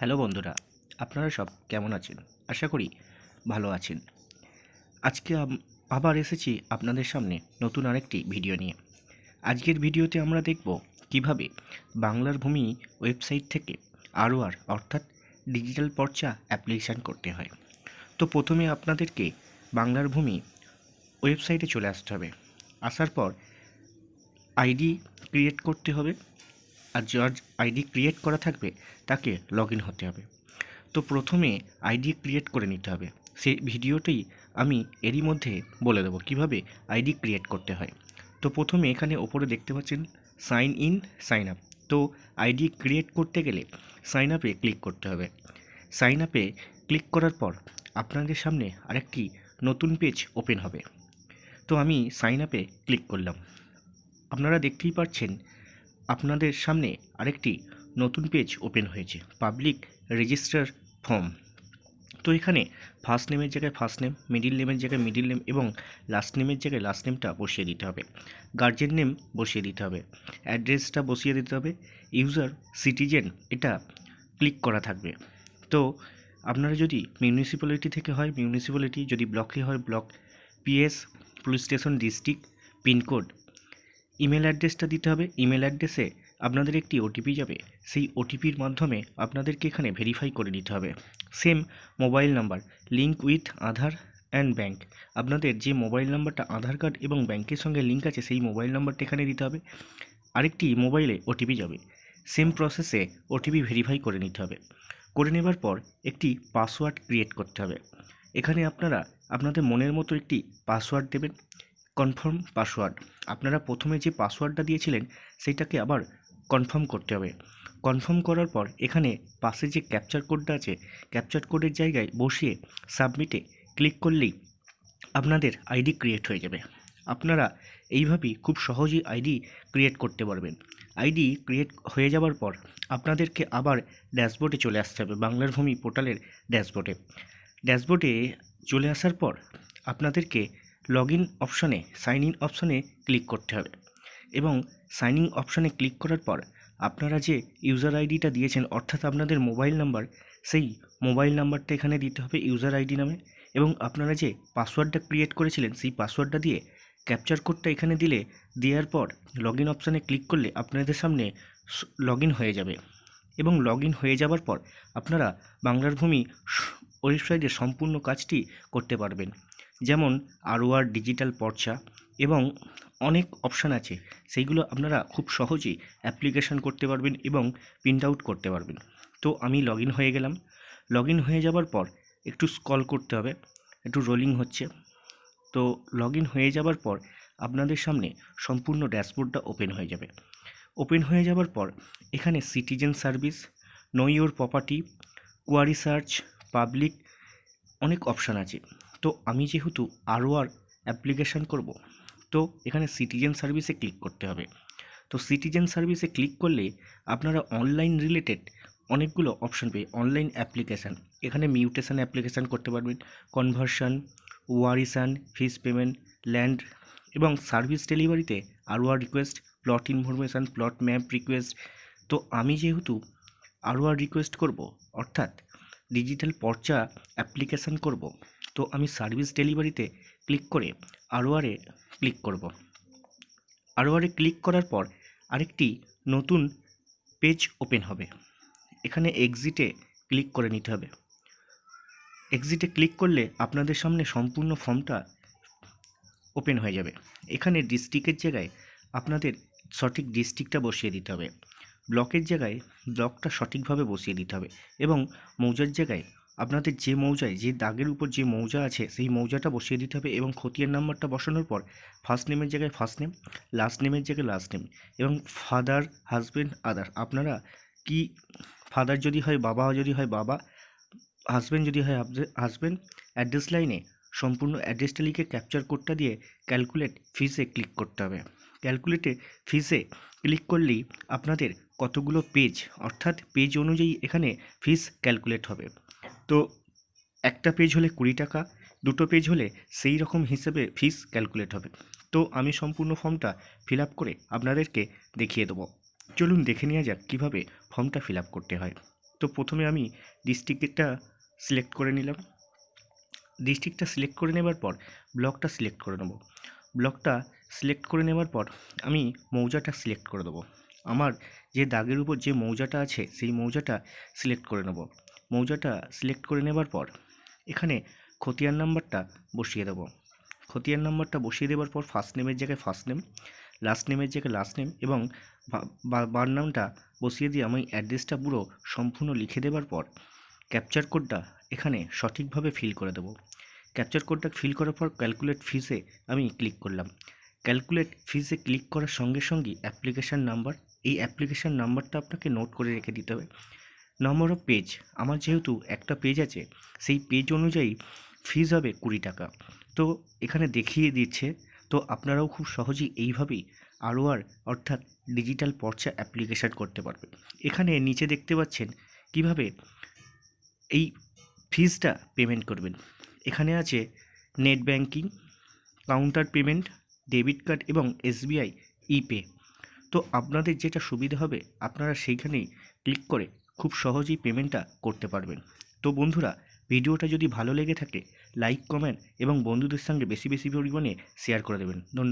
Hello বন্ধুরা, আপনারা সব কেমন আছেন? আশা করি ভালো আছেন। আজকে আবার এসেছি আপনাদের সামনে নতুন আরেকটি ভিডিও নিয়ে। আজকের ভিডিওতে আমরা দেখব কীভাবে বাংলার ভূমি ওয়েবসাইট থেকে আরও আর, অর্থাৎ ডিজিটাল পর্চা অ্যাপ্লিকেশান করতে হয়। তো প্রথমে আপনাদেরকে বাংলার ভূমি ওয়েবসাইটে চলে আসতে হবে। আসার পর আইডি ক্রিয়েট করতে হবে। আর যার আইডি ক্রিয়েট করা থাকবে, তাকে লগ হতে হবে। তো প্রথমে আইডি ক্রিয়েট করে নিতে হবে। সেই ভিডিওটি আমি এরই মধ্যে বলে দেবো কীভাবে আইডি ক্রিয়েট করতে হয়। তো প্রথমে এখানে ওপরে দেখতে পাচ্ছেন, সাইন ইন, সাইন আপ। তো আইডি ক্রিয়েট করতে গেলে সাইন আপে ক্লিক করতে হবে। সাইন আপে ক্লিক করার পর আপনাদের সামনে আরেকটি নতুন পেজ ওপেন হবে। তো আমি সাইন আপে ক্লিক করলাম। আপনারা দেখতেই পাচ্ছেন আপনাদের সামনে আরেকটি নতুন পেজ ওপেন হয়েছে পাবলিক রেজিস্টার ফর্ম তো এখানে ফার্স্ট নেমের জায়গায় ফার্স্ট নেম মিডিল নেমের জায়গায় মিডিল নেম এবং লাস্ট নেমের জায়গায় লাস্ট নেমটা বসিয়ে দিতে হবে। গার্জেন নেম বসিয়ে দিতে হবে অ্যাড্রেসটা বসিয়ে দিতে হবে ইউজার সিটিজেন এটা ক্লিক করা থাকবে। তো আপনারা যদি মিউনিসিপ্যালিটি থেকে হয় মিউনিসিপ্যালিটি যদি ব্লকে হয় block PS police station district pincode email অ্যাড্রেসটা দিতে হবে। ইমেল অ্যাড্রেসে আপনাদের একটি ওটিপি যাবে। সেই ওটিপির মাধ্যমে আপনাদেরকে এখানে ভেরিফাই করে নিতে হবে। Same mobile number link with Aadhaar and bank আপনাদের যে মোবাইল নাম্বারটা আধার কার্ড এবং ব্যাংকের সঙ্গে লিঙ্ক আছে, সেই মোবাইল নাম্বারটা এখানে দিতে হবে। আরেকটি মোবাইলে ওটিপি যাবে। সেম প্রসেসে ওটিপি ভেরিফাই করে নিতে হবে। করে নেবার পর একটি পাসওয়ার্ড ক্রিয়েট করতে হবে। এখানে আপনারা আপনাদের মনের মতো একটি পাসওয়ার্ড দেবেন। কনফার্ম পাসওয়ার্ড আপনারা প্রথমে যে পাসওয়ার্ডটা দিয়েছিলেন সেটাকে আবার কনফার্ম করতে হবে। কনফার্ম করার পর এখানে পাশে যে ক্যাপচার কোডটা আছে ক্যাপচার কোডের জায়গায় বসিয়ে সাবমিটে ক্লিক করলেই আপনাদের আইডি ক্রিয়েট হয়ে যাবে। আপনারা এইভাবেই খুব সহজেই আইডি ক্রিয়েট করতে পারবেন। আইডি ক্রিয়েট হয়ে যাওয়ার পর আপনাদেরকে আবার ড্যাশবোর্ডে চলে আসতে হবে, বাংলার ভূমি পোর্টালের ড্যাশবোর্ডে ড্যাশবোর্ডে চলে আসার পর আপনাদেরকে লগ ইন অপশানে সাইন ইন অপশানে ক্লিক করতে হবে। এবং সাইন ইন অপশানে ক্লিক করার পর, আপনারা যে ইউজার আইডিটা দিয়েছেন, অর্থাৎ আপনাদের মোবাইল নাম্বার সেই মোবাইল নাম্বারটা এখানে দিতে হবে ইউজার আইডি নামে। এবং আপনারা যে পাসওয়ার্ডটা ক্রিয়েট করেছিলেন, সেই পাসওয়ার্ডটা দিয়ে ক্যাপচার কোডটা এখানে দিলে, দেওয়ার পর লগ ইন অপশানে ক্লিক করলে আপনাদের সামনে লগ হয়ে যাবে। এবং লগ হয়ে যাওয়ার পর, আপনারা বাংলার ভূমি ওয়েবসাইটে সম্পূর্ণ কাজটি করতে পারবেন। যেমন আরওয়ার ডিজিটাল পর্চা এবং অনেক অপশান আছে। সেইগুলো আপনারা খুব সহজেই অ্যাপ্লিকেশন করতে পারবেন এবং প্রিন্ট আউট করতে পারবেন। তো আমি লগ হয়ে গেলাম। লগ হয়ে যাওয়ার পর একটু স্কল করতে হবে। একটু রোলিং হচ্ছে। তো লগ হয়ে যাওয়ার পর আপনাদের সামনে সম্পূর্ণ ড্যাশবোর্ডটা ওপেন হয়ে যাবে। ওপেন হয়ে যাওয়ার পর এখানে citizen service, know property, query search, public অনেক অপশান আছে। তো আমি যেহেতু আরও আর অ্যাপ্লিকেশান করব, তো এখানে সিটিজেন সার্ভিসে ক্লিক করতে হবে। তো সিটিজেন সার্ভিসে ক্লিক করলে আপনারা অনলাইন রিলেটেড অনেকগুলো অপশান পেয়ে অনলাইন অ্যাপ্লিকেশান এখানে মিউটেশন অ্যাপ্লিকেশান করতে পারবেন। কনভার্সন ওয়ারিসান ফিস পেমেন্ট ল্যান্ড এবং সার্ভিস ডেলিভারিতে আরও আর request plot information plot map request তো আমি যেহেতু আরও আর রিকোয়েস্ট করব, অর্থাৎ ডিজিটাল পর্চা অ্যাপ্লিকেশান করব তো আমি সার্ভিস ডেলিভারিতে ক্লিক করে আরও আরে ক্লিক করব। আরও আরে ক্লিক করার পর আরেকটি নতুন পেজ ওপেন হবে। এখানে এক্সিটে ক্লিক করে নিতে হবে। এক্সিটে ক্লিক করলে আপনাদের সামনে সম্পূর্ণ ফর্মটা ওপেন হয়ে যাবে। এখানে ডিস্ট্রিক্টের জায়গায় আপনাদের সঠিক ডিস্ট্রিক্টটা বসিয়ে দিতে হবে। ব্লকের জায়গায় ব্লকটা সঠিকভাবে বসিয়ে দিতে হবে এবং মৌজার জায়গায় আপনাদের যে মৌজায়, যে দাগের উপর যে মৌজা আছে, সেই মৌজাটা বসিয়ে দিতে হবে এবং খতিয়ান নাম্বারটা বসানোর পর ফার্স্ট নেমের জায়গায় ফার্স্ট নেম লাস্ট নেমের জায়গায় লাস্ট নেম এবং ফাদার হাজব্যান্ড আদার আপনারা কি ফাদার যদি হয়, বাবা যদি হয়, বাবা হাজব্যান্ড যদি হয় হাজব্যান্ড অ্যাড্রেস লাইনে সম্পূর্ণ অ্যাড্রেসটা লিখে ক্যাপচার কোডটা দিয়ে ক্যালকুলেট ফিসে ক্লিক করতে হবে। ক্যালকুলেটে ফিসে ক্লিক করলেই আপনাদের কতগুলো পেজ অর্থাৎ পেজ অনুযায়ী এখানে ফিস ক্যালকুলেট হবে। তো একটা পেজ হলে কুড়ি টাকা, দুটো পেজ হলে সেই রকম হিসেবে ফিস ক্যালকুলেট হবে। তো আমি সম্পূর্ণ ফর্মটা ফিল করে আপনাদেরকে দেখিয়ে দেবো। চলুন দেখে নেওয়া যাক কীভাবে ফর্মটা ফিল করতে হয়। তো প্রথমে আমি ডিস্ট্রিক্টটা সিলেক্ট করে নিলাম। ডিস্ট্রিক্টটা সিলেক্ট করে নেবার পর ব্লকটা সিলেক্ট করে নেব। ব্লকটা সিলেক্ট করে নেবার পর আমি মৌজাটা সিলেক্ট করে দেবো। আমার যে দাগের উপর যে মৌজাটা আছে, সেই মৌজাটা সিলেক্ট করে নেব। মৌজাটা সিলেক্ট করে নেবার পর এখানে খতিয়ান নাম্বারটা বসিয়ে দেবো। খতিয়ান নাম্বারটা বসিয়ে দেওয়ার পর ফার্স্ট নেমের জায়গায় ফার্স্ট নেম লাস্ট নেমের জায়গায় লাস্ট নেম এবং বার নামটা বসিয়ে দিয়ে আমি অ্যাড্রেসটা পুরো সম্পূর্ণ লিখে দেওয়ার পর ক্যাপচার কোডটা এখানে সঠিকভাবে ফিল করে দেবো। ক্যাপচার কোডটা ফিল করার পর ক্যালকুলেট ফিসে আমি ক্লিক করলাম। ক্যালকুলেট ফিসে ক্লিক করার সঙ্গে সঙ্গে অ্যাপ্লিকেশান নাম্বার এই অ্যাপ্লিকেশান নাম্বারটা আপনাকে নোট করে রেখে দিতে হবে। নম্বর অফ পেজ আমার যেহেতু একটা পেজ আছে, সেই পেজ অনুযায়ী ফিজ হবে কুড়ি টাকা। তো এখানে দেখিয়ে দিচ্ছে, তো আপনারাও খুব সহজেই এইভাবেই আরওআর অর্থাৎ ডিজিটাল পর্চা অ্যাপ্লিকেশান করতে পারবেন এখানে নিচে দেখতে পাচ্ছেন কীভাবে এই ফিজটা পেমেন্ট করবেন। এখানে আছে net banking counter payment debit card এবং এসবিআই ইপে তো আপনাদের যেটা সুবিধা হবে, আপনারা সেইখানেই ক্লিক করে খুব সহজেই পেমেন্টটা করতে পারবেন। তো বন্ধুরা, ভিডিওটা যদি ভালো লেগে থাকে লাইক কমেন্ট এবং বন্ধুদের সঙ্গে বেশি বেশি পরিমাণে শেয়ার করে দেবেন। ধন্যবাদ।